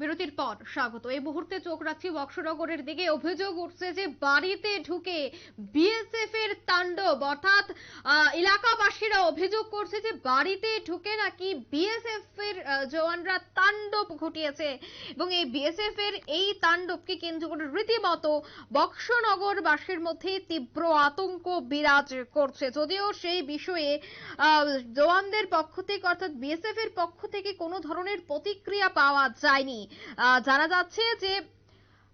বিরতির পর স্বাগত। এই মুহূর্তে চোখ রাখছি বক্সনগরের দিকে। অভিযোগ উঠছে যে বাড়িতে ঢুকে বিএসএফ তাণ্ডব। অর্থাৎ এলাকাবাসীরা অভিযোগ করছে যে বাড়িতে ঢুকে নাকি বিএসএফ এর জওয়ানরা তাণ্ডব ঘটিয়েছে। এবং এই বিএসএফ এর এই তাণ্ডবকে কেন্দ্র করে রীতিমতো বক্সনগরবাসীর মধ্যে তীব্র আতঙ্ক বিরাজ করছে। যদিও সেই বিষয়ে জওয়ানদের পক্ষ থেকে, অর্থাৎ বিএসএফ এর পক্ষ থেকে কোনো ধরনের প্রতিক্রিয়া পাওয়া যায়নি। জানা যাচ্ছে যে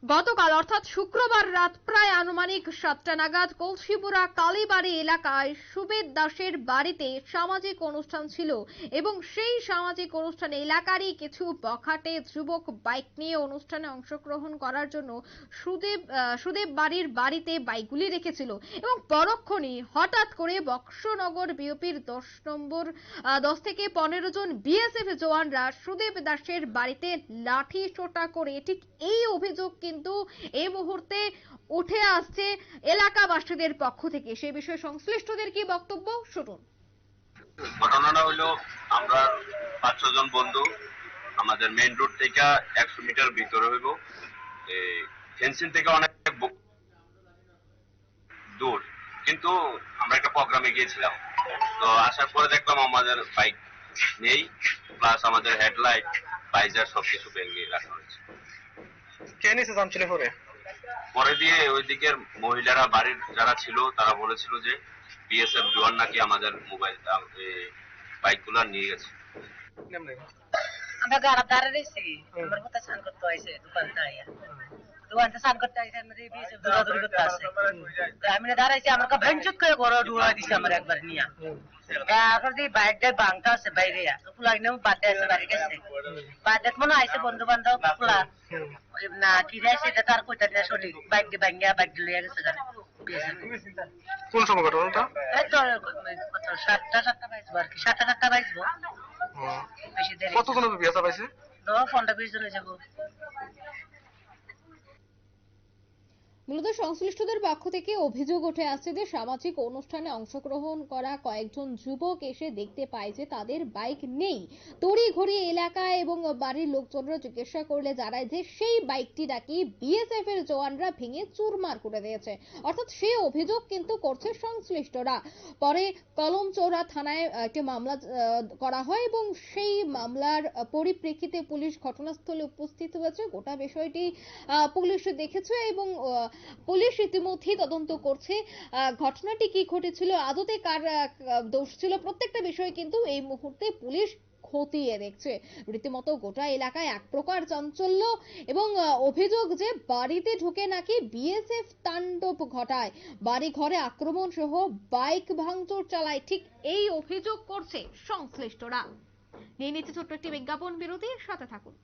গতকাল, অর্থাৎ শুক্রবার রাত প্রায় আনুমানিক সাতটা নাগাদ, কলসিপুরা কালীবাড়ি এলাকায় সুবেদ দাসের বাড়িতে সামাজিক অনুষ্ঠান ছিল এবং সেই সামাজিক অনুষ্ঠানে এলাকারই কিছু বখাটে যুবক বাইক নিয়ে অনুষ্ঠানে অংশগ্রহণ করার জন্য সুদেব সুদেব বাড়ির বাড়িতে বাইকগুলি রেখেছিল এবং পরক্ষণে হঠাৎ করে বক্সনগর বিওপির দশ নম্বর দশ থেকে পনেরো জন বিএসএফ জওয়ানরা সুদেব দাসের বাড়িতে লাঠি সোটা করে ঠিক এই অভিযোগ কিন্তু এই মুহূর্তে উঠে আসছে এলাকাবাসীদের পক্ষ থেকে। সেই বিষয়ে সংশ্লিষ্টদের কি বক্তব্য? শুনুন। ঘটনাটা হলো, আমরা পাঁচ জন বন্ধু, আমাদের মেইন রোড থেকে একশো মিটার ভিতরে হইব। ফেন্সিং থেকে অনেক দূর। কিন্তু আমরা একটা প্রোগ্রামে গিয়েছিলাম। তো আসার পরে দেখলাম আমাদের বাইক নেই প্লাস আমাদের হেডলাইট বাইজার সবকিছু ভেঙে রাখা হয়েছে। কে জানছিলে পরে? পরে দিয়ে ওই দিকের মহিলারা বাড়ির যারা ছিল তারা বলেছিল যে বিএসএফ জোয়ান নাকি আমাদের মোবাইল বাইকগুলা নিয়ে গেছে। আমরা গাড়া দাঁড়ে আমার কথা স্নান করতে হয়েছে দোকানটা করতে আইসে আমি বিএসএফ দৌড়াদৌড়ি করতে আসে তো আমি দাঁড়াইছি আমার কা ভেঞ্চুত করে ঘর দিছে আমার একবার নিয়া। এখন দিয়ে বাইক দিয়ে আছে বাইরে তো ফুলাই বাদে আছে বাড়ি গেছে। বাদে মনে আইসে বন্ধু বান্ধব না কি রে সেটা তার কইতা না বাইক দিয়ে ভাঙ্গিয়া বাইক দিয়ে লইয়া গেছে গাড়ি কোন সময় ঘটনাটা এই তো সাতটা সাতটা বাজবো আর কি সাতটা সাতটা দেরি কতজনের বিয়াসা পাইছে বিশ জন যাব। মূলত সংশ্লিষ্টদের পক্ষ থেকে অভিযোগ উঠে আসছে যে সামাজিক অনুষ্ঠানে অংশগ্রহণ করা কয়েকজন যুবক এসে দেখতে পায় যে তাদের বাইক নেই। তড়ি ঘড়ি এলাকায় এবং বাড়ির লোকজনরা জিজ্ঞাসা করলে জানায় যে সেই বাইকটি নাকি বিএসএফ এর জওয়ানরা ভেঙে চুরমার করে দিয়েছে। অর্থাৎ সেই অভিযোগ কিন্তু করছে সংশ্লিষ্টরা। পরে কলমচৌড়া থানায় একটি মামলা করা হয় এবং সেই মামলার পরিপ্রেক্ষিতে পুলিশ ঘটনাস্থলে উপস্থিত হয়েছে। গোটা বিষয়টি পুলিশ দেখেছে এবং পুলিশ ইতিমধ্যেই তদন্ত করছে। ঘটনাটি কি ঘটেছিল, আদতে কার দোষ ছিল, প্রত্যেকটা বিষয় কিন্তু এই মুহূর্তে পুলিশ খতিয়ে দেখছে। রীতিমতো গোটা এলাকায় এক প্রকার চাঞ্চল্য এবং অভিযোগ যে বাড়িতে ঢুকে নাকি বিএসএফ তাণ্ডব ঘটায়। বাড়ি ঘরে আক্রমণ সহ বাইক ভাঙচুর চালায়, ঠিক এই অভিযোগ করছে সংশ্লিষ্টরা। নিয়ে নিচ্ছে ছোট্ট একটি বিজ্ঞাপন বিরতির সাথে থাকুন।